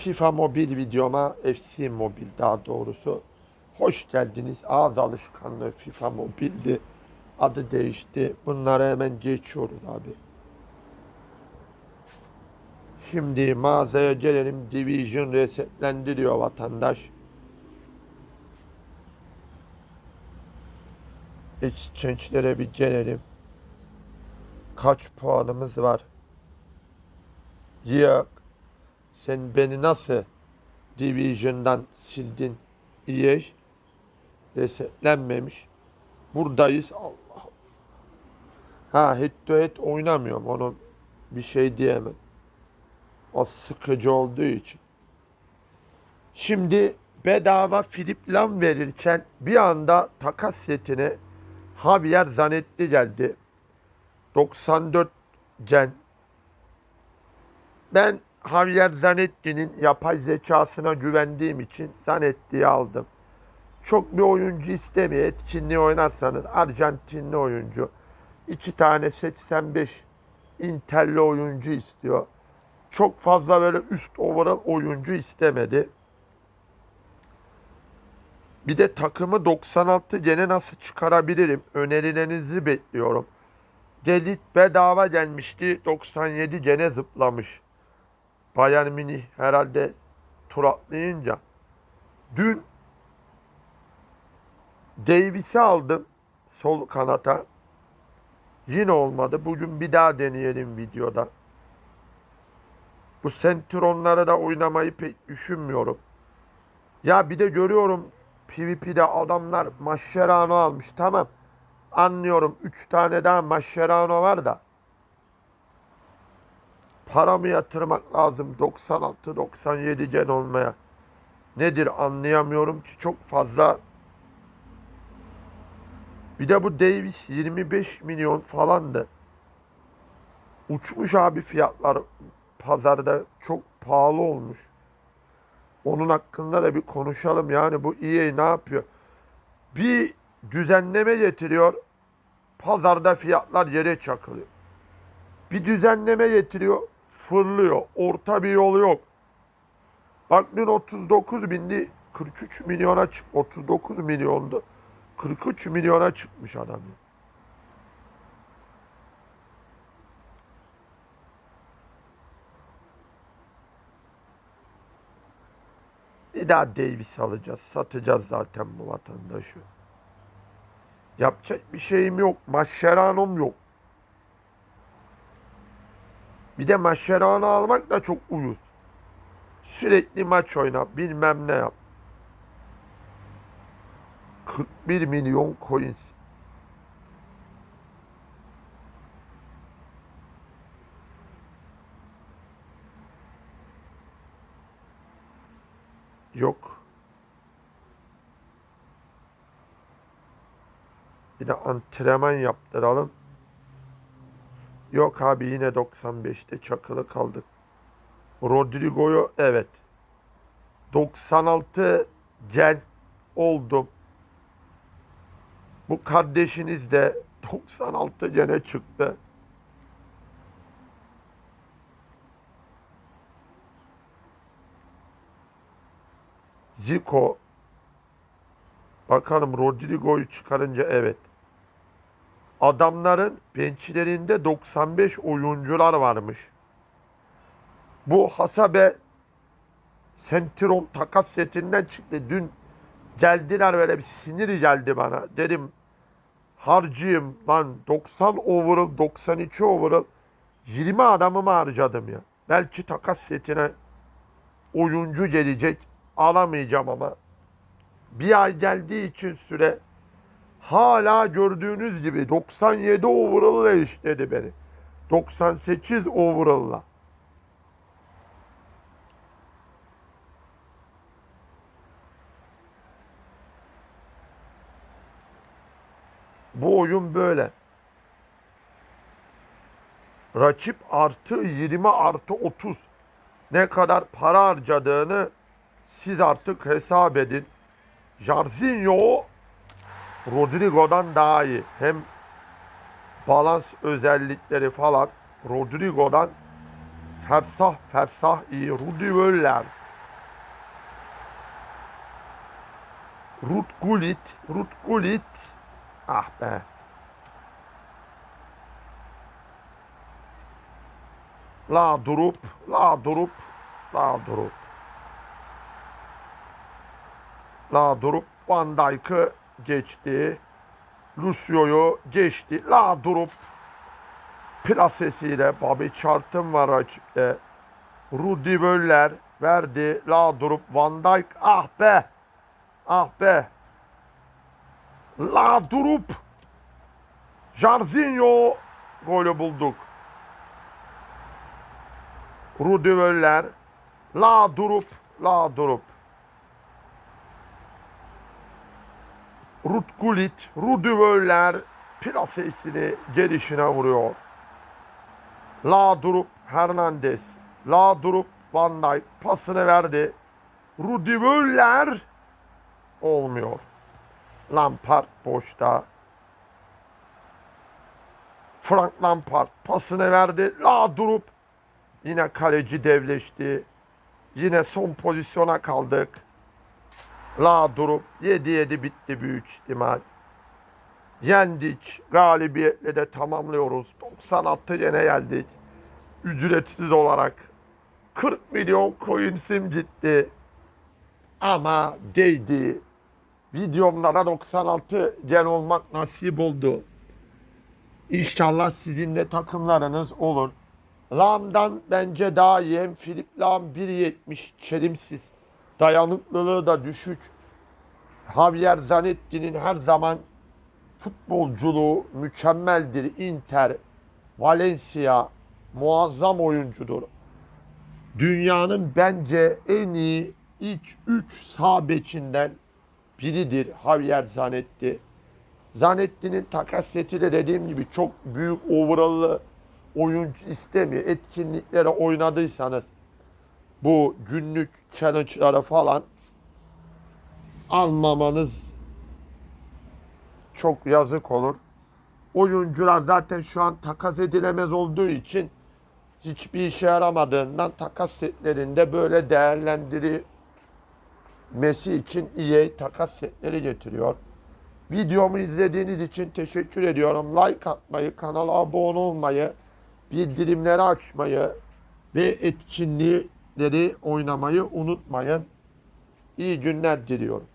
FIFA Mobil videoma, FC Mobil daha doğrusu. Hoş geldiniz. Ağız alışkanlığı FIFA Mobil'di. Adı değişti. Bunları hemen geçiyoruz abi. Şimdi mağazaya gelelim. Division resetlendiriyor vatandaş. Exchange'lere bir gelelim. Kaç puanımız var? Yok. Sen beni nasıl Division'dan sildin? EA resetlenmemiş. Buradayız. Allah. Ha head to head oynamıyorum. Onu bir şey diyemem. O sıkıcı olduğu için. Şimdi bedava Philip Lam verirken bir anda takas setine Javier Zanetti geldi. 94 gen. Ben Javier Zanetti'nin yapay zekasına güvendiğim için Zanetti'yi aldım. Çok bir oyuncu istemiyor. Etkinliği oynarsanız Arjantinli oyuncu. iki tane 85 Inter'li oyuncu istiyor. Çok fazla böyle üst overall oyuncu istemedi. Bir de takımı 96 gene nasıl çıkarabilirim? Önerilerinizi bekliyorum. Delit bedava gelmişti. 97 gene zıplamış. Bayern Münih herhalde tur atlayınca. Dün Davis'i aldım sol kanata. Yine olmadı. Bugün bir daha deneyelim videoda. Bu sentronları da oynamayı pek düşünmüyorum. Ya bir de görüyorum PvP'de adamlar Mascherano almış. Tamam. Anlıyorum. 3 tane daha Mascherano var da. Paramı yatırmak lazım 96-97 gen olmaya. Nedir anlayamıyorum ki çok fazla. Bir de bu Davis 25 milyon falandı. Uçmuş abi fiyatlar pazarda çok pahalı olmuş. Onun hakkında da bir konuşalım. Yani bu EA ne yapıyor? Bir düzenleme getiriyor. Pazarda fiyatlar yere çakılıyor. Bir düzenleme getiriyor. Fırlıyor. Orta bir yol yok. Bak dün 39 bindi. 43 milyona çık. 39 milyondu. 43 milyona çıkmış adam. Bir daha Davis alacağız. Satacağız zaten bu vatandaşı. Yapacak bir şeyim yok. Mascherano'm yok. Bir de Mascherano almak da çok uyuz. Sürekli maç oyna. Bilmem ne yap. 41 milyon coins. Yok. Bir de antrenman yaptıralım. Yok abi yine 95'te çakılı kaldık. Rodrigo'yu evet. 96 gen oldum. Bu kardeşiniz de 96 gene çıktı. Zico Bakalım Rodrigo'yu çıkarınca evet. Adamların bençlerinde 95 oyuncular varmış. Bu Hasabe Sentron takas setinden çıktı. Dün geldiler böyle bir sinir geldi bana. Dedim harcıyım lan 90 overall 92 overall 20 adamımı harcadım ya. Belki takas setine oyuncu gelecek alamayacağım ama bir ay geldiği için süre hala gördüğünüz gibi 97 overall'la eşledi beni. 98 overall'la. Bu oyun böyle. Rakip artı 20 artı 30 ne kadar para harcadığını siz artık hesap edin. Jarzinho Rodrigo'dan daha iyi. Hem balans özellikleri falan Rodrigo'dan fersah fersah iyi. Rudi Völler. Rut Gullit. Rut Gullit. Ah be. La durup, la durup, la durup. La durup Van Dijk'ı geçti. Lucio'yu geçti. La durup plasesiyle Bobby Charlton var rakipte. Rudi Völler verdi. La durup Van Dijk ah be. Ah be. La durup Jarzinho golü bulduk. Rudi Völler La durup La durup Rut Gullit, Rudi Völler plasesini gelişine vuruyor. La durup Hernandez, La durup Van Dijk pasını verdi. Rudi Völler olmuyor. Lampard boşta. Frank Lampard pasını verdi. La durup yine kaleci devleşti. Yine son pozisyona kaldık. La durup 7-7 bitti büyük ihtimal. Yendik. Galibiyetle de tamamlıyoruz. 96 yine geldik. Ücretsiz olarak. 40 milyon coins'im gitti. Ama değdi. Videomda 96 gen olmak nasip oldu. İnşallah sizin de takımlarınız olur. Lam'dan bence daha iyi. Hem Philip Lam 1.70 çelimsiz. Dayanıklılığı da düşük. Javier Zanetti'nin her zaman futbolculuğu mükemmeldir. Inter, Valencia muazzam oyuncudur. Dünyanın bence en iyi ilk 3 sağ bekinden biridir Javier Zanetti. Zanetti'nin takas seti de dediğim gibi çok büyük overall'lı oyuncu istemiyor. Etkinliklere oynadıysanız bu günlük challenge'lara falan almamanız çok yazık olur. Oyuncular zaten şu an takas edilemez olduğu için hiçbir işe yaramadığından takas setlerinde böyle değerlendirilmesi için EA takas setleri getiriyor. Videomu izlediğiniz için teşekkür ediyorum. Like atmayı, kanala abone olmayı, bildirimleri açmayı ve etkinlikleri oynamayı unutmayın. İyi günler diliyorum.